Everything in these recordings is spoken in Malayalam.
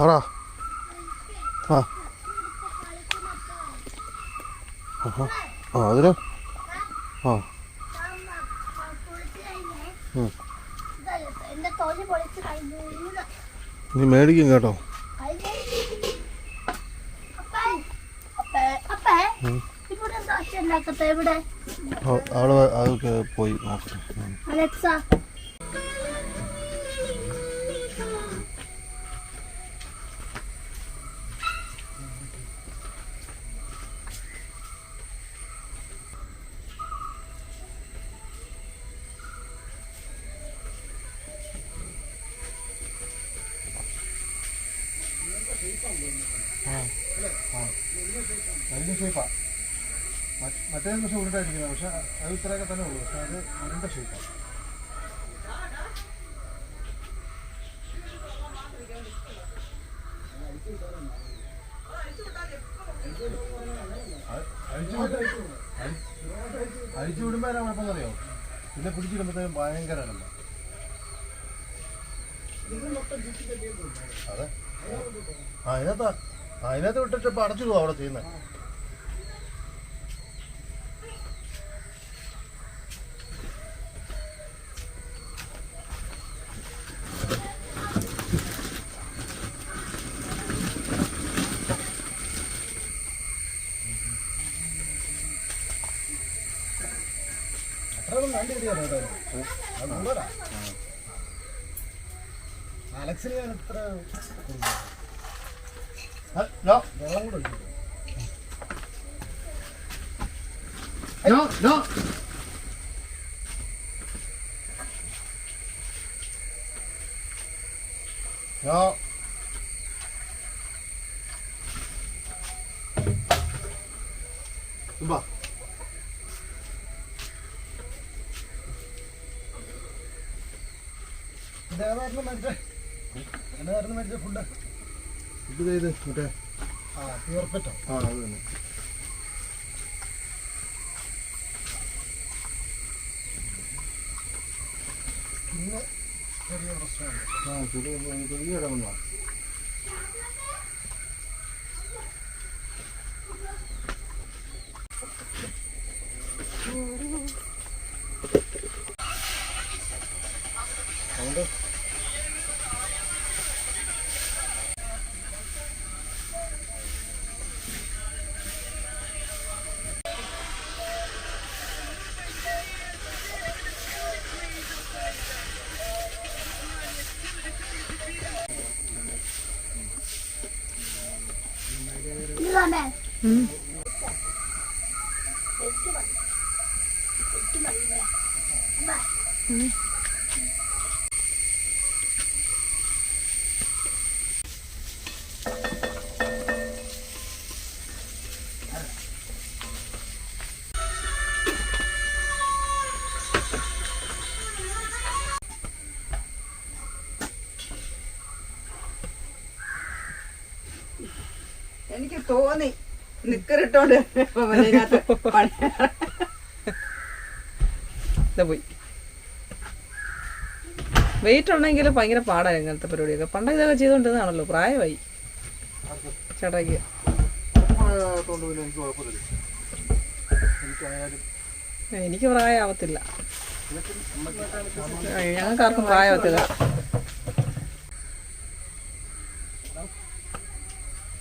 പറ. ആ. ആ അതിന്. ആ. നീ മേടിക്കും കേട്ടോ. അവിടെ അതൊക്കെ പോയി നോക്കട്ടെ. മറ്റേ ദിവസം ഉരുണ്ടായിരിക്കുന്നത് പക്ഷെ അത് ഇത്രയൊക്കെ തന്നെ ഉള്ളൂ. പക്ഷെ അത് ഉരുണ്ട ഷേപ്പാണ് അഴിച്ചു വിടുമ്പോ എന്നാ അറിയോ പിന്നെ പിടിച്ചിടുമ്പോഴത്തേക്കും ഭയങ്കര അതെ. ആ അതിനകത്ത്. ആ അതിനകത്ത് വിട്ടിട്ട് ഇപ്പൊ അടച്ചിടുവോ അവിടെ ചെയ്യുന്നത് അലക്സിന് ഞാൻ ഇത്ര വെള്ളം കൂടെ ഒഴിക്കും. നോ നോ നോ ഇതേതായിരുന്നു മറ്റേ എന്നതായിരുന്നു മറ്റേ ഫുഡ് ഇത് ചെയ്ത് മറ്റേ ആ പ്യൂർപ്പറ്റോ ആ. അത് തന്നെ. ഇന്ന് ചെറിയ ആ ചെറിയ ചെറിയ ഇടമണ്ണ എനിക്ക് തോന്നി നിക്കറിട്ടോണ്ട് പണി ഇതാ പോയി വെയിറ്റ് ഉണ്ടെങ്കിൽ ഭയങ്കര പാടാണ് ഇങ്ങനത്തെ പരിപാടിയൊക്കെ. പണ്ട് ഇതൊക്കെ ചെയ്തുകൊണ്ടിരുന്നതാണല്ലോ പ്രായമായി. ചേട്ടായിക്ക്. എനിക്ക് പ്രായമാവത്തില്ല. ഞങ്ങൾക്ക് ആർക്കും പ്രായമാവത്തില്ല.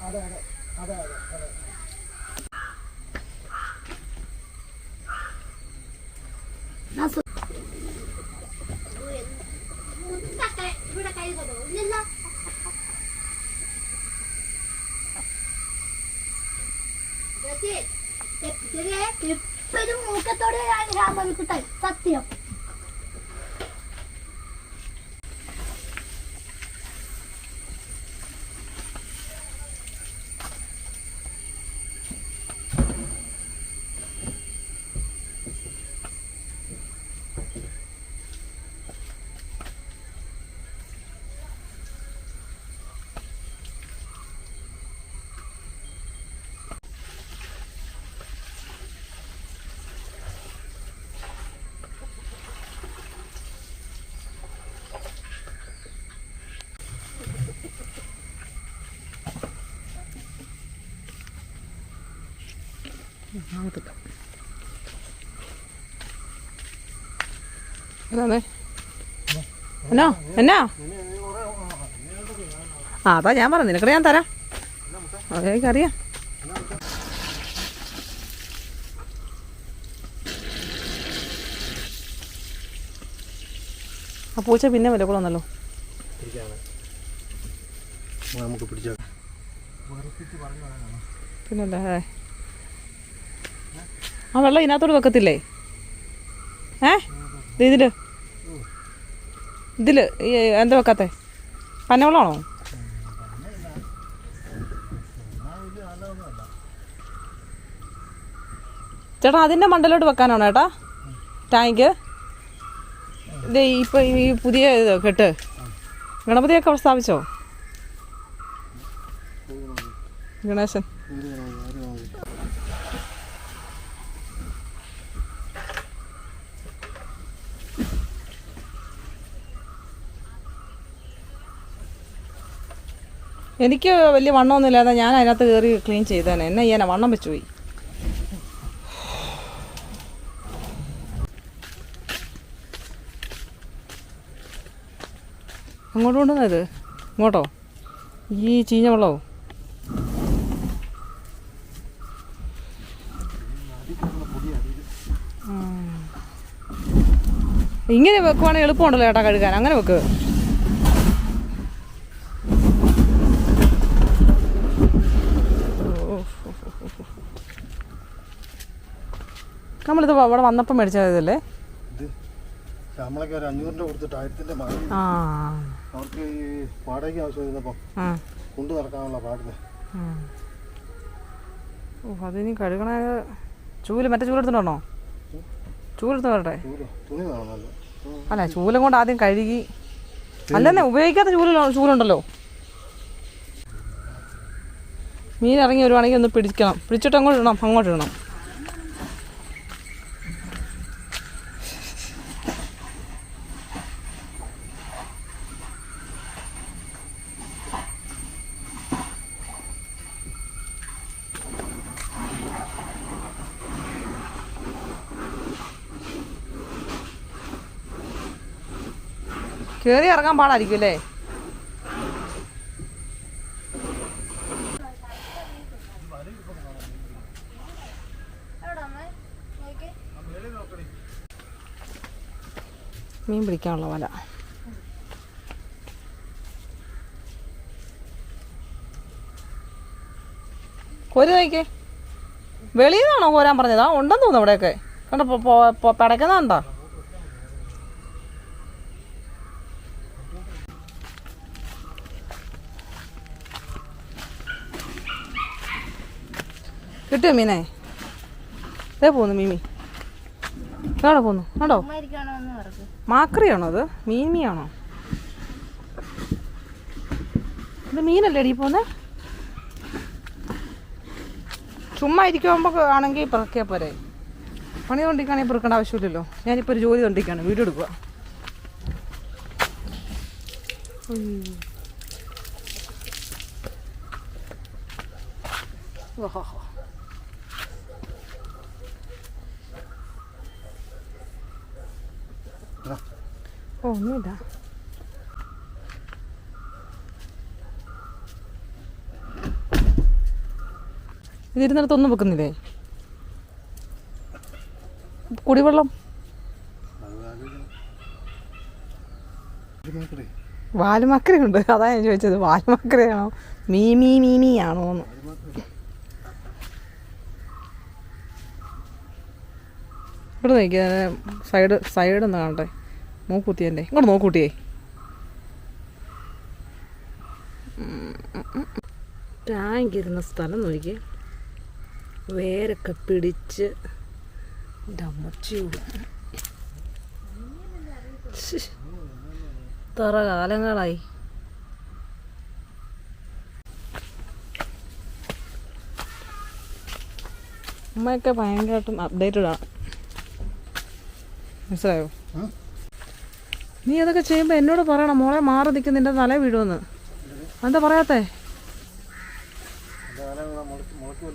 അതെ അതെ. ആവത്തില്ല അതാണേ. എന്നാ? എന്നാ? ആ അതാ ഞാൻ പറഞ്ഞു. നിനക്കടെ ഞാൻ തരാം. അതെനിക്കറിയാം ആ പൂച്ച പിന്നെ വില പിടിച്ചാൽ പിന്നല്ലേ. ആ വെള്ളം ഇതിനകത്തോട് വെക്കത്തില്ലേ? ഏ? ഇതിൽ ഇതിൽ എന്താ വെക്കാത്തെ? പനവെള്ളമാണോ ചേട്ടാ അതിന്റെ മണ്ടലോട്ട് വെക്കാനാണോ ചേട്ടാ ടാങ്ക്. ഇത് ഇപ്പം ഈ പുതിയ കെട്ട്. ഗണപതിയൊക്കെ സ്ഥാപിച്ചോ? ഗണേശൻ. എനിക്ക് വലിയ വണ്ണമൊന്നും ഇല്ലാതെ ഞാൻ അതിനകത്ത് കയറി ക്ലീൻ ചെയ്തേനെ. എന്നെ ചെയ്യാനാ വണ്ണം വെച്ചു പോയി. അങ്ങോട്ട് കൊണ്ടുവന്നത് ഇത്? ഇങ്ങോട്ടോ? ഈ ചീഞ്ഞ വെള്ളമോ. ഇങ്ങനെ വെക്കുവാണെങ്കിൽ എളുപ്പമുണ്ടല്ലോ ചേട്ടാ കഴുകാൻ. അങ്ങനെ വെക്ക്. നമ്മളിത് അവിടെ വന്നപ്പോൾ മേടിച്ചത് ഇതല്ലേ അവർക്ക് ഈ വാടകയ്ക്ക് ആവശ്യം കൊണ്ടു നടക്കാനുള്ള പാടില്ല. ഓ അതിനി കഴുകണ. ചൂൽ മറ്റേ ചൂലെടുത്തോ ചൂലെടുത്ത് വരട്ടെ. അല്ല ചൂലം കൊണ്ട് ആദ്യം കഴുകി. അല്ലെന്നെ ഉപയോഗിക്കാത്ത ചൂല ചൂലുണ്ടല്ലോ. മീൻ ഇറങ്ങി വരുവാണെങ്കിൽ ഒന്ന് പിടിക്കണം. പിടിച്ചിട്ട് അങ്ങോട്ട് ഇടണം അങ്ങോട്ട് ഇടണം. കയറി ഇറങ്ങാൻ പാടായിരിക്കും അല്ലേ? മീൻ പിടിക്കാനുള്ള വല. കോരി നോക്കേ വെളിയിൽ നിന്നാണോ കോരാൻ പറഞ്ഞതാ? ഉണ്ടെന്ന് തോന്നുന്നു ഇവിടെയൊക്കെ കണ്ടോ പടയ്ക്കുന്നതാ കിട്ടിയോ മീനെ? ഇതേ പോന്നു മീമി. എവിടെ പോന്നു? കണ്ടോ മാക്രിയാണോ അത്? മീമിയാണോ? ഇത് മീനല്ലേ അടി പോന്നെ? ചുമ്മാ ഇരിക്കുമ്പോൾ ആണെങ്കിൽ പിറക്കിയാൽ പോരെ. പണി കൊണ്ടിരിക്കുകയാണെങ്കിൽ പിറക്കേണ്ട ആവശ്യമില്ലല്ലോ. ഞാനിപ്പോൾ ഒരു ജോലി കൊണ്ടിരിക്കുകയാണ് വീഡിയോ എടുക്കുക ഉയ്യോ. ഓഹോ ഓ ഇതിരുന്നിടത്ത് ഒന്നും വെക്കുന്നില്ലേ? കുടിവെള്ളം. ഇത്. വാലുമക്കരയുണ്ട് അതാ ഞാൻ ചോദിച്ചത്. വാലുമക്കരയാണോ മീ മീ മീ മീ ആണോ എന്ന്. ഇവിടെ നിൽക്കുക സൈഡ് സൈഡ് ഒന്ന് കാണട്ടെ. മൂക്കുത്തിയല്ലേ ഇങ്ങോട്ട് നോക്കൂട്ടിയേ ടാങ്ക് ഇരുന്ന സ്ഥലം നോക്കി. വേരൊക്കെ പിടിച്ച് തറ ഇത്ര കാലങ്ങളായി. അമ്മയൊക്കെ ഭയങ്കരമായിട്ടും അപ്ഡേറ്റഡ് ആണ് മനസ്സിലായോ. നീ അതൊക്കെ ചെയ്യുമ്പോൾ എന്നോട് പറയണം മോളെ മാറി നിൽക്കും നിന്റെ തല വീഴുമെന്ന് എന്താ പറയാത്തേ?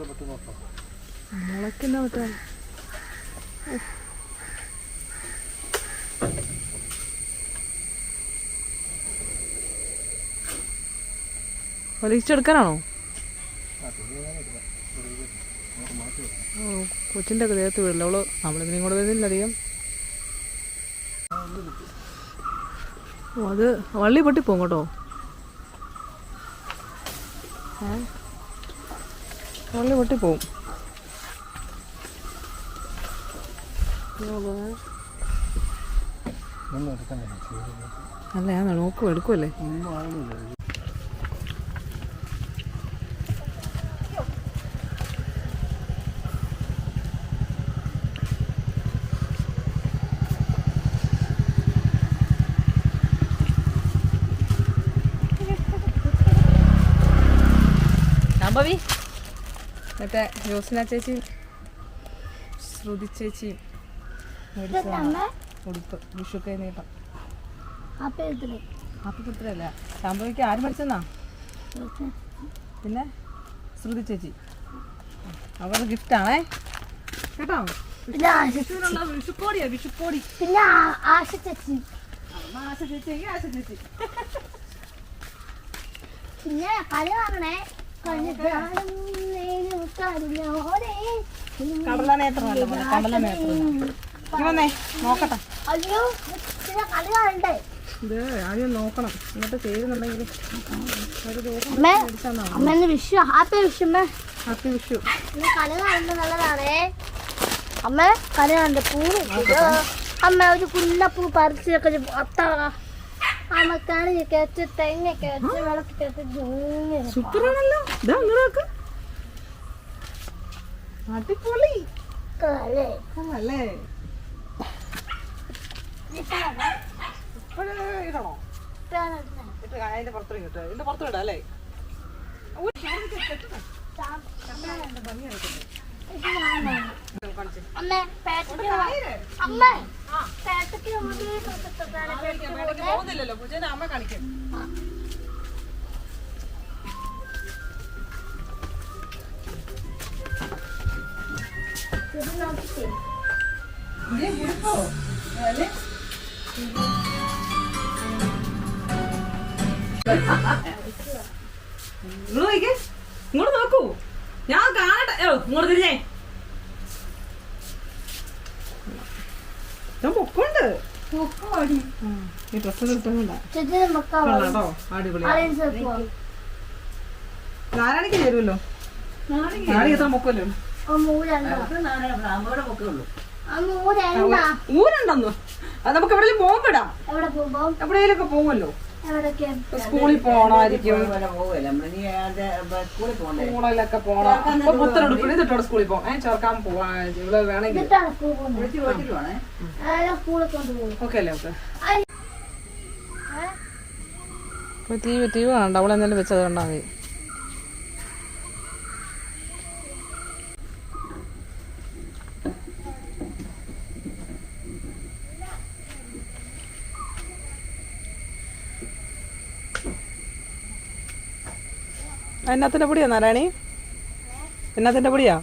പറ്റും മുളയ്ക്കുന്ന മറ്റേ വലിച്ചെടുക്കാനാണോ കൊച്ചിന്റെ ഒക്കെ ദേഹത്ത് വീടില്ല അവൾ നമ്മളിതിനും കൂടെ വരുന്നില്ല അധികം. ഓ അത് വള്ളി പൊട്ടിപ്പോകും കേട്ടോ. വള്ളി പൊട്ടിപ്പോവും അല്ല ഞാൻ നോക്കും എടുക്കുമല്ലേ സംഭവി മറ്റേ ജോസിന ചേച്ചി ശ്രുതി ചേച്ചി ഇതൊക്കെ അമ്മ? ഉടുപ്പ് വിഷുക്കൈ നീട്ടം. അപ്പൊ ഇതിൽ ഹാപ്പി പുത്രല്ല സംഭവിക്ക് ആര് മരിച്ചെന്നാ പിന്നെ ശ്രുതി ചേച്ചി. അവരുടെ കേട്ടോ? പിന്നെ ആശ ഇതിനുള്ള വിഷുക്കോടിയാ വിഷുക്കോടി. പിന്നെ ആശ ചേച്ചി. ആശ ചേച്ചി ആശ ചേച്ചി. പിന്നെ കളി വാങ്ങണേ കടലനേത്രം നീ വന്നേ നോക്കട്ടെ. അയ്യോ പിന്നെ കളി കാണണ്ടേ ഇത് ആദ്യം നോക്കണം. എന്നിട്ട് ചേരുന്നുണ്ടെങ്കിൽ ഒരു വിഷു ഹാപ്പി വിഷു ഹാപ്പി വിഷു. കളി കാണുന്നത് നല്ലതാണേ. അമ്മ കളി കാണണ്ട പൂ അമ്മ ഒരു കുല്ലപ്പൂ പറിച്ചൊക്കെ അത്ത. സൂപ്പറാണല്ലോ ഇതാ അങ്ങനെ നോക്ക് അടിപൊളി. അല്ലേ ഇടണോ. ഇട്ട് അതിന്റെ പുറത്തു കിട്ടുക ഇതിന്റെ പുറത്തു ഇടാം അല്ലേ ഭംഗി ഞാനാണ്. പോകുന്നില്ലല്ലോ പൂജേനെ അമ്മ കാണിക്കും. നിങ്ങൾ നോക്കിക്കേ ഇങ്ങോട്ട് നോക്കൂ. ഞാൻ കാണട്ടെ. ഇങ്ങോട്ട് തിരിഞ്ഞേ ഞാൻ. പൊക്കമുണ്ട്. ഈ നമുക്ക് കേട്ടോ. അടിപൊളി? നാരായണിക്ക് ചേരുമല്ലോ നാരായണി പൊക്കല്ലോ. ഊരുണ്ടെന്ന്. അത് നമുക്ക് എവിടെയെങ്കിലും പോകുമ്പോടാ എവിടെ പോകുമ്പോ? എവിടെയെങ്കിലൊക്കെ പോകുമല്ലോ. സ്കൂളിൽ പോകണമായിരിക്കും സ്കൂളിലൊക്കെ പോണം. അപ്പൊ പുത്തനെടുപ്പിന് ഇതിട്ടോടെ സ്കൂളിൽ പോകാം ഏഹ് ചേർക്കാൻ പോവാ. ഇവിടെ വേണമെങ്കിൽ. ഓക്കെ അല്ലേ ഓക്കെ. തീ തീ വേണ്ട ടി വി കാണണ്ട അവളെ എന്തെങ്കിലും വെച്ചത് കണ്ടാൽ മതി. എന്നാത്തിന്റെ പൊടിയാ നാരായണി? എന്നാത്തിന്റെ പൊടിയാ?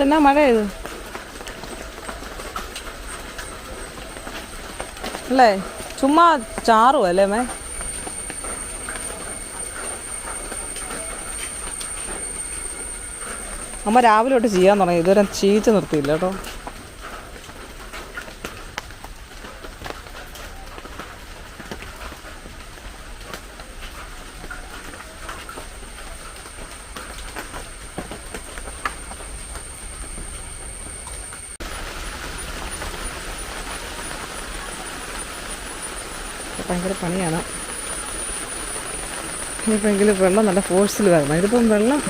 തന്നെ മഴയത് അല്ലേ? ചുമ്മാ ചാറും അല്ലേ മേ? അമ്മ രാവിലെ തൊട്ട് ചെയ്യാൻ തുടങ്ങി. ഇതുവരെ ചീച്ച് നിർത്തിയില്ല കേട്ടോ. ഇനിയിപ്പോൾ എങ്കിലും വെള്ളം നല്ല ഫോഴ്സിൽ വരണം. ഇതിപ്പം വെള്ളം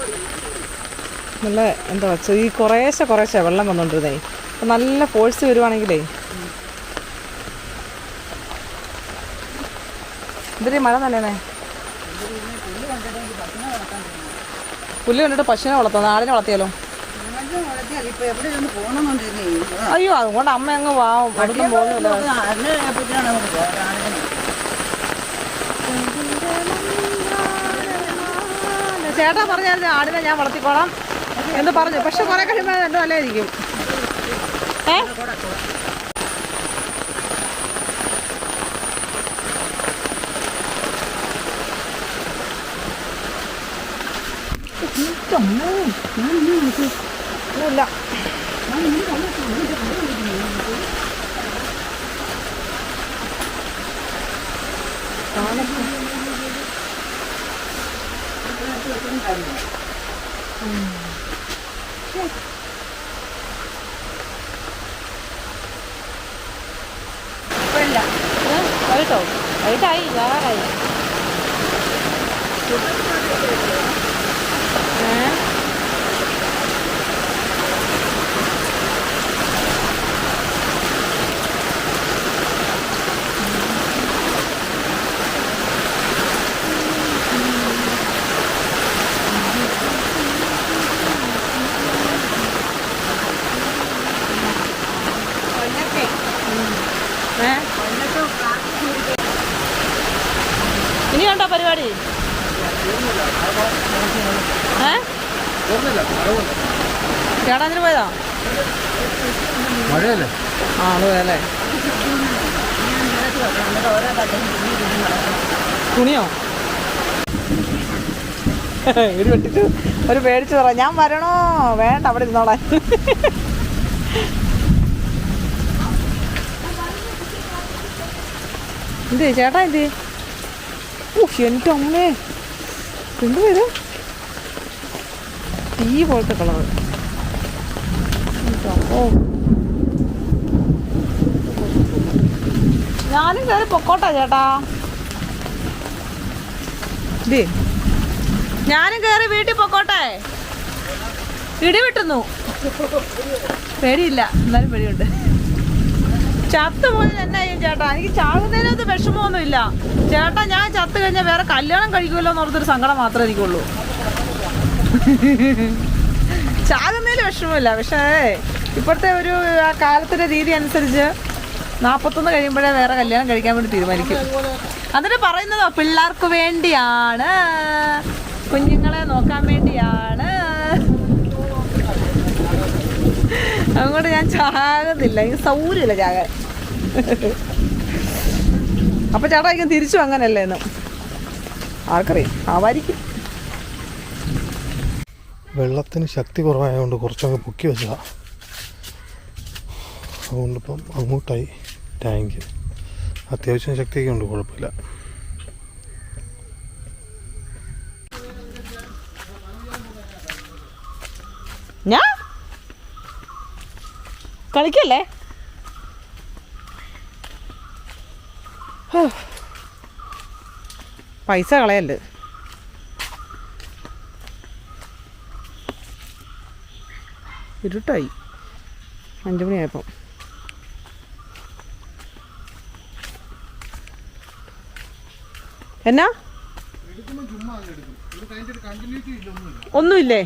നല്ല എന്താ വെച്ചാൽ ഈ കുറേശ്ശെ കുറേശ്ശെ വെള്ളം വന്നുകൊണ്ടിരുന്നേ അപ്പം നല്ല ഫോഴ്സ് വരുവാണെങ്കിലേ. എന്തിനീ മഴ നല്ലതേ പുല്ല് കണ്ടിട്ട് പശുവിനെ വളർത്താം ആടിനെ വളർത്തിയാലോ? ഇപ്പൊ അയ്യോ അതുകൊണ്ട് അമ്മ അങ്ങ് വാ അടുത്തും പോകുന്നില്ല ചേട്ടാ പറഞ്ഞായിരുന്നു ആടിനെ ഞാൻ വളർത്തിക്കോളാം എന്ന് പറഞ്ഞു. പക്ഷെ കുറെ കഴിയുമ്പോൾ എന്റെ നല്ലതായിരിക്കും. ഏ? ഒന്നുമില്ല വൈകിട്ടോ വൈകിട്ടായി വേറായി ഏ ഏ ഇനി കണ്ടോ പരിപാടി ഏ ചേട്ടാ പോയതാ മഴയല്ലേ ആ അത് പോയല്ലേ തുണിയോ ഒരു വെട്ടിട്ട് ഒരു പേടിച്ച് പറ. ഞാൻ വരണോ? വേണ്ട അവിടെ ഇരുന്നോളാൻ എന്ത് ചേട്ടാ എന്ത് ഓ എന്റെ അമ്മേ. എന്ത് വരും തീ പോലത്തെ കളറ്. ഓ. ഞാനും കയറി പൊക്കോട്ടാ ചേട്ടാ. ദേ. ഞാനും കയറി വീട്ടിൽ പൊക്കോട്ടെ. ഇടി വെട്ടുന്നു. പേടിയില്ല എന്നാലും പേടിയുണ്ട്. ചത്ത് പോയി എന്നാ ചെയ്യും ചേട്ടാ? എനിക്ക് ചാകുന്നതിനകത്ത് വിഷമമൊന്നുമില്ല. ചേട്ടാ ഞാൻ ചത്ത് കഴിഞ്ഞാൽ വേറെ കല്യാണം കഴിക്കുമല്ലോ എന്ന് ഓർത്തൊരു സങ്കടം മാത്രമേ എനിക്കുള്ളൂ. ചാകുന്നതിൽ വിഷമമില്ല. പക്ഷേ ഇപ്പോഴത്തെ ഒരു ആ കാലത്തിന്റെ രീതി അനുസരിച്ച് നാൽപ്പത്തൊന്ന് കഴിയുമ്പോഴേ വേറെ കല്യാണം കഴിക്കാൻ വേണ്ടി തീരുമാനിക്കും. എന്നിട്ട് പറയുന്നതോ പിള്ളേർക്ക് വേണ്ടിയാണ്. കുഞ്ഞുങ്ങളെ നോക്കാൻ വേണ്ടിയാണ്. അങ്ങോട്ട് ഞാൻ ചാകുന്നില്ല. എനിക്ക് സൗകര്യമില്ല ചാകാൻ. അപ്പൊ ചേട്ടാ ഇങ്ങനെ തിരിച്ചു അങ്ങനല്ലേ എന്ന്. ആർക്കറിയാം. ആവാരിക്കും. വെള്ളത്തിന് ശക്തി കുറവായതുകൊണ്ട് കുറച്ചൊക്കെ പൊക്കി വെച്ചാ അതുകൊണ്ടിപ്പം അങ്ങോട്ടായി. ടാങ്ക് അത്യാവശ്യം ശക്തിയൊക്കെ ഉണ്ട് കുഴപ്പമില്ല. ഞാ? കളിക്കല്ലേ? പൈസ കളയല്ലേ? ഇരുട്ടായി. അഞ്ചു മണിയായപ്പം. എന്നാ? ഒന്നുമില്ലേ?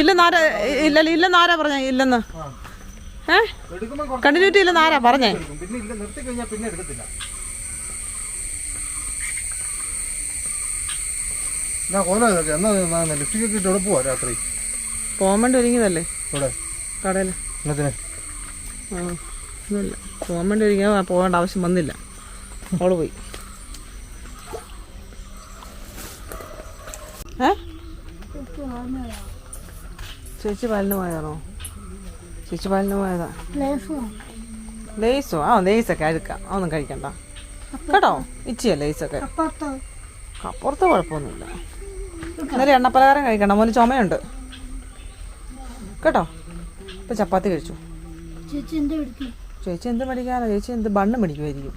ഇല്ലെന്നാരാ ഇല്ല ഇല്ലെന്നാരാ പറഞ്ഞ ഇല്ലെന്ന്. ഏ? കണ്ടിന്യൂറ്റി ഇല്ലെന്ന് ആരാ പറഞ്ഞേ. പിന്നെ എടുക്കത്തില്ല. പോകാൻ വേണ്ടി ഒരുങ്ങിയതല്ലേ? കടയിൽ ആ ഒന്നുമില്ല. പോകാൻ വേണ്ടി ഒരിക്കലും പോകേണ്ട ആവശ്യം വന്നില്ല. അവൾ പോയി ഏ ചേച്ചി പാലിന് പോയതാണോ? ചേച്ചി പാലിന് പോയതാ. ലേസോ? ആ ലേസൊക്കെ അഴുക്കാം. അതൊന്നും കഴിക്കണ്ട. കേട്ടോ? ഇച്ചിയാ ലേസൊക്കെ. അപ്പുറത്തോ? കുഴപ്പമൊന്നുമില്ല. ഇന്നലെ എണ്ണപ്പലഹാരം കഴിക്കണം. മോന് ചുമയുണ്ട്. കേട്ടോ? ഇപ്പൊ ചപ്പാത്തി കഴിച്ചു. ചേച്ചി എന്ത് പിടിക്കും ചേച്ചി എന്ത് മേടിക്കാനോ? ചേച്ചി എന്ത് ബണ്ണ് മേടിക്കുമായിരിക്കും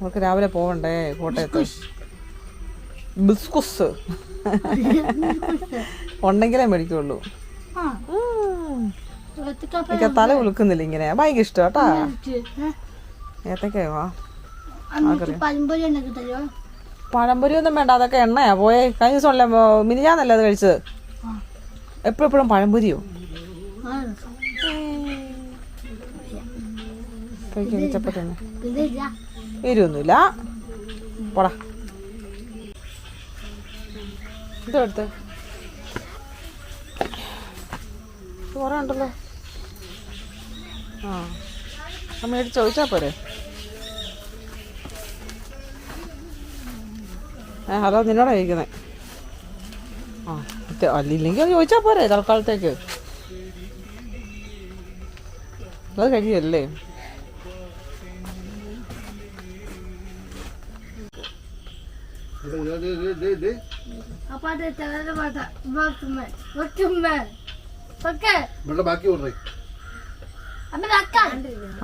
അവർക്ക് രാവിലെ പോകണ്ടേ കോട്ടയത്ത്? ബിസ്കുസ്. ഉണ്ടെങ്കിലേ മേടിക്കുള്ളൂ. എനിക്ക് തല ഉളുക്കുന്നില്ല ഇങ്ങനെ. ഭയങ്കര ഇഷ്ടം കേട്ടാ? ഏത്തക്കയോ പഴംപൊരി ഒന്നും വേണ്ട അതൊക്കെ എണ്ണയാ. പോയെ കഴിഞ്ഞ ദിവസമല്ലേ മിനിഞ്ഞാന്നല്ലേ അത് കഴിച്ചത്? എപ്പോഴും എപ്പോഴും പഴംപൊരിയോ ആ. കഴിക്കാൻ ചപ്പത്തി തന്നെ പിന്നെ ഇല്ല. എരിവൊന്നുമില്ല. പോടാ. എന്തോ എടുത്ത് കുറേ ഉണ്ടല്ലോ. ആ. അമ്മയോട് ചോദിച്ചാൽ പോരെ? ഏ ഹലോ നിന്നോടാ ചോദിക്കുന്നത് ആ അല്ലില്ലെങ്കിൽ അത് ചോദിച്ചാൽ പോരെ തൽക്കാലത്തേക്ക്. അത് കഴിയല്ലേ? ദേ ദേ ദേ വെക്കുമ്മ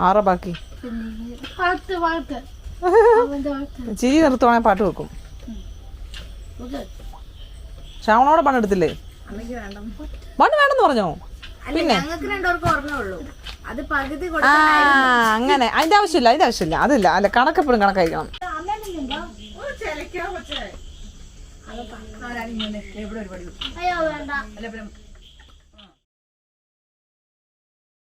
ആറാ ബാക്കി. ചിരി നിർത്തുവാണെ പാട്ട് വെക്കും. ശ്രാവണോടെ പണെടുത്തില്ലേ പണ്ട് വേണമെന്ന് പറഞ്ഞോ? പിന്നെ. അങ്ങനെ. അതിന്റെ ആവശ്യമില്ല അതിന്റെ ആവശ്യമില്ല. അതില്ല. അല്ല കണക്കെപ്പോഴും കണക്കായിരിക്കണം എവിടെ ഒരു പടി അയ്യോ വേണ്ട.